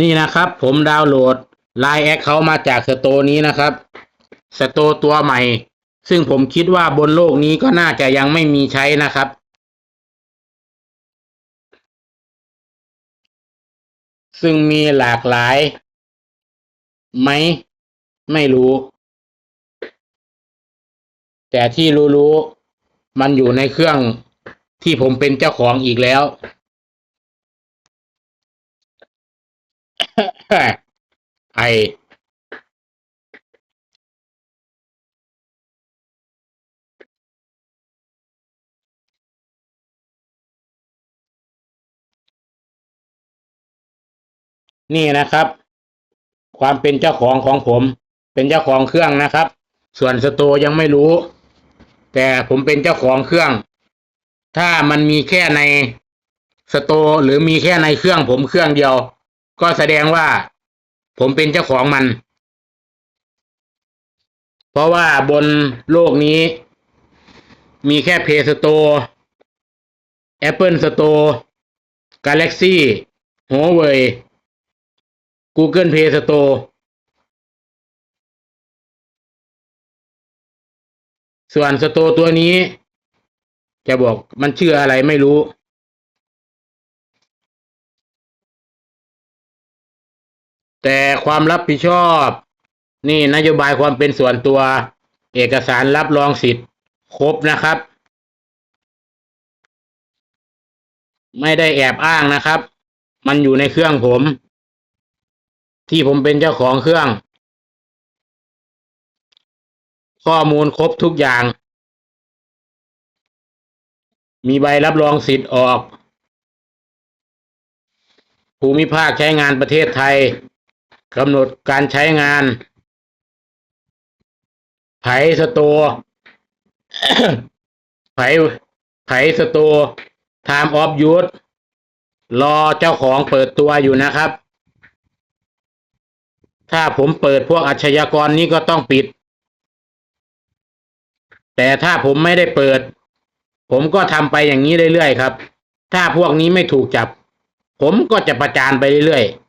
นี่นะครับ ผมดาวน์โหลดไลน์แอคเขามาจากสโตนี้นะครับ สโตตัวใหม่ ซึ่งผมคิดว่าบนโลกนี้ก็น่าจะยังไม่มีใช้นะครับ ซึ่งมีหลากหลายไหม ไม่รู้ แต่ที่รู้ๆมันอยู่ในเครื่องที่ผมเป็นเจ้าของอีกแล้ว ไอนี่นะครับ ความเป็นเจ้าของของผม เป็นเจ้าของเครื่องนะครับ ส่วนสโตร์ยังไม่รู้ แต่ผมเป็นเจ้าของเครื่อง ถ้ามันมีแค่ในสโตร์หรือมีแค่ในเครื่องผมเครื่องเดียว ก็แสดงว่าผมเป็นเจ้าของมัน เพราะว่าบนโลกนี้ มีแค่ Play Store Apple Store Galaxy Huawei Google Play Store ส่วนสโตตัวนี้ จะบอกมันชื่ออะไรไม่รู้ แต่ความรับผิดชอบ นี่นโยบายความเป็นส่วนตัว เอกสารรับรองสิทธิ์ครบนะครับ ไม่ได้แอบอ้างนะครับ มันอยู่ในเครื่องผม ที่ผมเป็นเจ้าของเครื่อง ข้อมูลครบทุกอย่าง มีใบรับรองสิทธิ์ออกภูมิภาคใช้งานประเทศไทย กำหนดการใช้งาน ไผสตร์ไผไผสตร์ time of use รอเจ้าของเปิดตัวอยู่นะครับ ถ้าผมเปิดพวกอาชญากรนี้ก็ต้องปิด แต่ถ้าผมไม่ได้เปิด ผมก็ทำไปอย่างนี้เรื่อยๆครับ ถ้าพวกนี้ไม่ถูกจับ ผมก็จะประจานไปเรื่อยๆ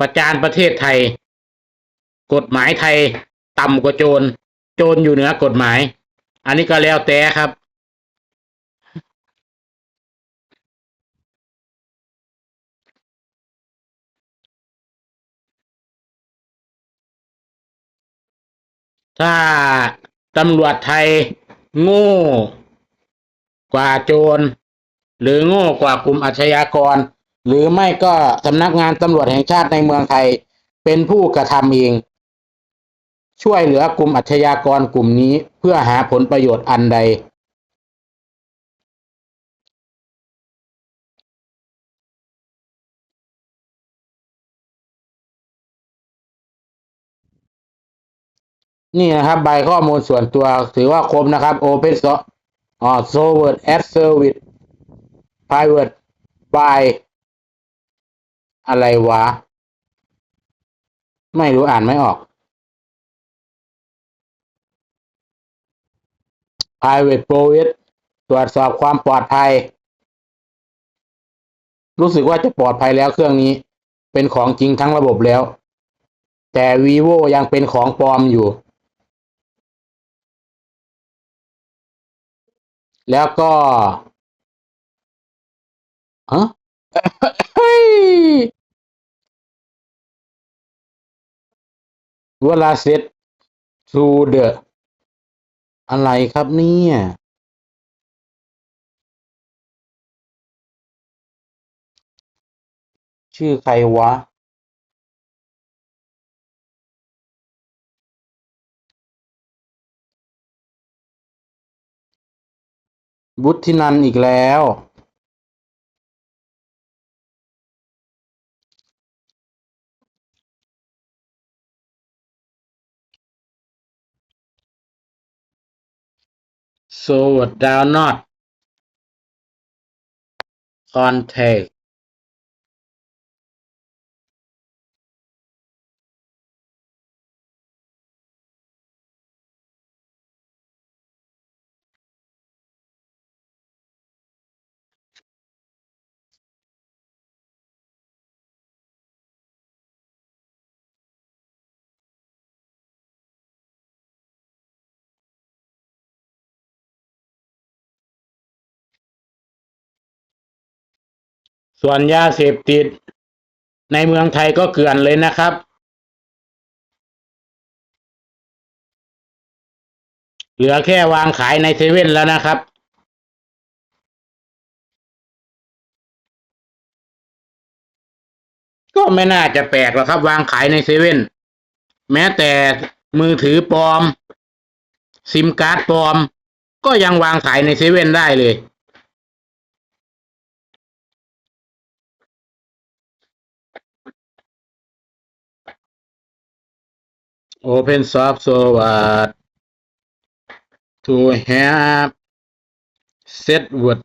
ประจานประเทศไทย กฎหมายไทย ต่ำกว่าโจร โจรอยู่เหนือกฎหมาย อันนี้ก็แล้วแต่ครับ ถ้าตำรวจไทย โง่กว่าโจร หรือโง่กว่ากลุ่มอาชญากร หรือไม่ก็สำนักงานตำรวจแห่งชาติในเมืองไทย เป็นผู้กระทำเอง ช่วยเหลือกลุ่มอาชญากรกลุ่มนี้เพื่อหาผลประโยชน์อันใด นี่นะครับ ใบข้อมูลส่วนตัวถือว่าครบนะครับ Open Source อ๋อ Software as Service Private by อะไรวะ ไม่รู้อ่านไม่ออก Private Private ตรวจสอบความปลอดภัย รู้สึกว่าจะปลอดภัยแล้วเครื่องนี้ เป็นของจริงทั้งระบบแล้ว แต่ vivo ยังเป็นของปลอมอยู่ แล้วก็ฮะ เวลาเสร็จ to the อะไรครับเนี่ยชื่อใครวะ บุตรทินันอีกแล้ว so down not contact ส่วนยาเสพติด ในเมืองไทยก็เกลื่อนเลยนะครับ เหลือแค่วางขายในเซเว่นแล้วนะครับ ก็ไม่น่าจะแปลกหรอกครับ วางขายในเซเว่นแม้แต่มือถือปลอม ซิมการ์ดปลอม ก็ยังวางขายในเซเว่นได้เลย Open source software to have set word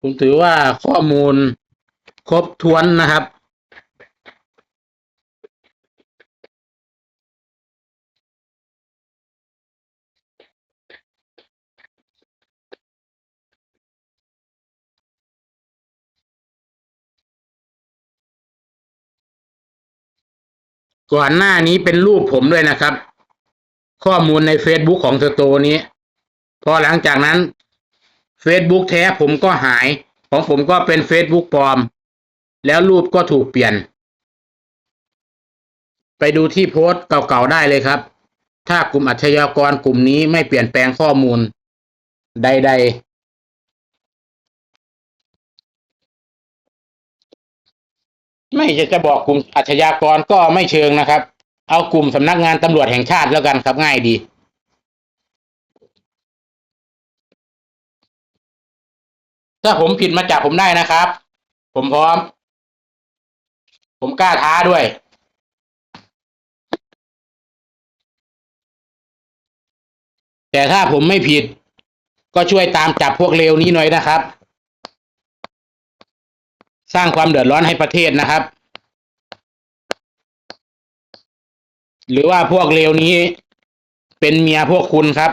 ผมถือว่าข้อมูลครบถ้วนนะครับ ก่อนหน้านี้เป็นรูปผมด้วยนะครับ ข้อมูลใน Facebook ของสโตร์นี้ พอหลังจากนั้น Facebook แท้ผมก็หาย ของผมก็เป็น Facebook ปลอม แล้วรูปก็ถูกเปลี่ยน ไปดูที่โพสต์เก่าๆได้เลยครับ ถ้ากลุ่มอาชญากรกลุ่มนี้ไม่เปลี่ยนแปลงข้อมูลใด ๆ ไม่จะจะบอกกลุ่มอาชญากรก็ไม่เชิงนะครับ เอากลุ่มสำนักงานตำรวจแห่งชาติแล้วกันครับง่ายดี ถ้าผมผิดมาจับผมได้นะครับ ผมพร้อม ผมกล้าท้าด้วยแต่ถ้าผมไม่ผิด ก็ช่วยตามจับพวกเลวนี้หน่อยนะครับ สร้างความเดือดร้อนให้ประเทศนะครับ หรือว่าพวกเลวนี้เป็นเมียพวกคุณครับ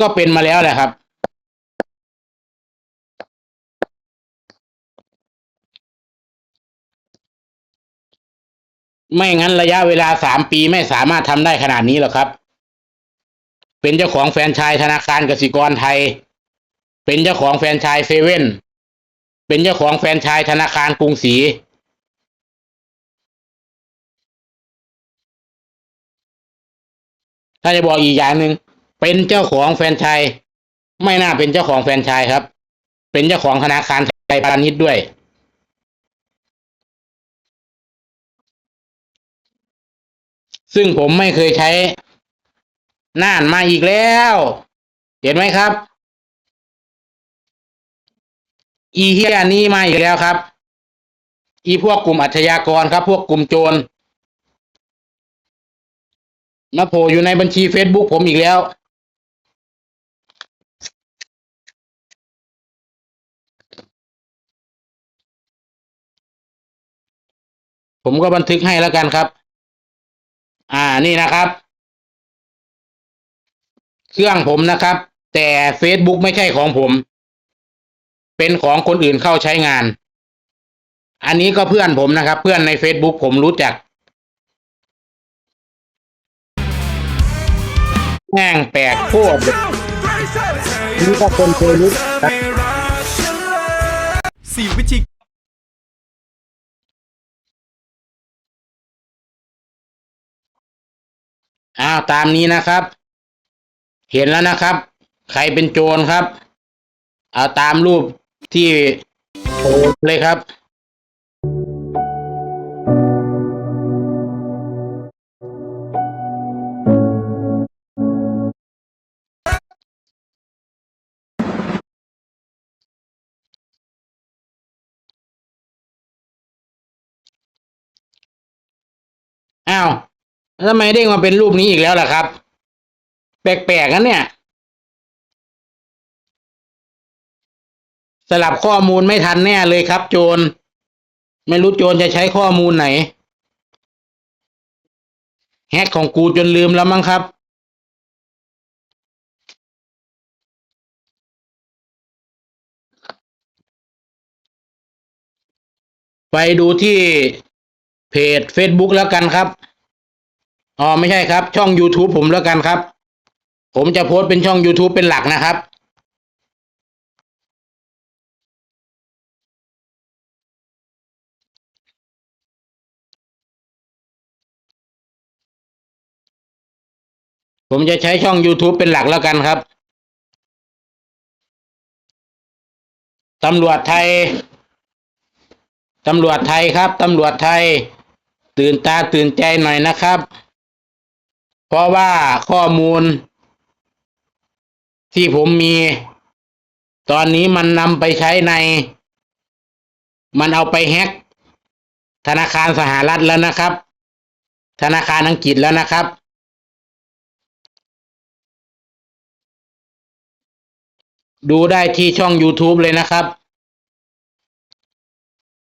ก็เป็นมาแล้วแหละครับไม่งั้นระยะเวลาสามปีไม่สามารถทำได้ขนาดนี้หรอกครับ เป็นเจ้าของแฟรนไชส์ธนาคารกสิกรไทย เป็นเจ้าของแฟรนไชส์เซเว่น เป็นเจ้าของแฟรนไชส์ธนาคารกรุงศรีถ้าจะบอกอีกอย่างหนึ่งเป็นเจ้าของแฟรนไชส์ไม่น่าเป็นเจ้าของแฟรนไชส์ครับ เป็นเจ้าของธนาคารไทยพาณิชย์ด้วย ซึ่งผมไม่เคยใช้น่านมาอีกแล้ว เห็นไหมครับ อีเฮียนี่มาอีกแล้วครับ อีพวกกลุ่มอาชญากรครับ พวกกลุ่มโจรมาโผล่อยู่ในบัญชี Facebook ผมอีกแล้ว ผมก็บันทึกให้แล้วกันครับ อ่านี่นะครับ เครื่องผมนะครับ แต่ Facebook ไม่ใช่ของผม เป็นของคนอื่นเข้าใช้งาน อันนี้ก็เพื่อนผมนะครับ เพื่อนใน Facebook ผมรู้จักแม่งแปลกโคตรนี่ก็คนเคยรู้จักสี่วิธีอ้าวตามนี้นะครับ เห็นแล้วนะครับ ใครเป็นโจรครับ เอาตามรูป ที่โพสต์เลยครับ อ้าวแล้วทำไมเด้งมาเป็นรูปนี้อีกแล้วล่ะครับ แปลกๆนเนี่ย สลับข้อมูลไม่ทันแน่เลยครับ โจร ไม่รู้โจรจะใช้ข้อมูลไหน แฮกของกูจนลืมแล้วมั้งครับไปดูที่เพจ Facebook แล้วกันครับ อ๋อ ไม่ใช่ครับ ช่อง YouTube ผมแล้วกันครับ ผมจะโพสต์เป็นช่อง YouTube เป็นหลักนะครับ ผมจะใช้ช่อง YouTube เป็นหลักแล้วกันครับตำรวจไทย ตำรวจไทยครับตำรวจไทย ตื่นตาตื่นใจหน่อยนะครับ เพราะว่าข้อมูล ที่ผมมี ตอนนี้มันนำไปใช้ใน มันเอาไปแฮ็กธนาคารสหรัฐแล้วนะครับ ธนาคารอังกฤษแล้วนะครับ ดูได้ที่ช่อง YouTube เลยนะครับ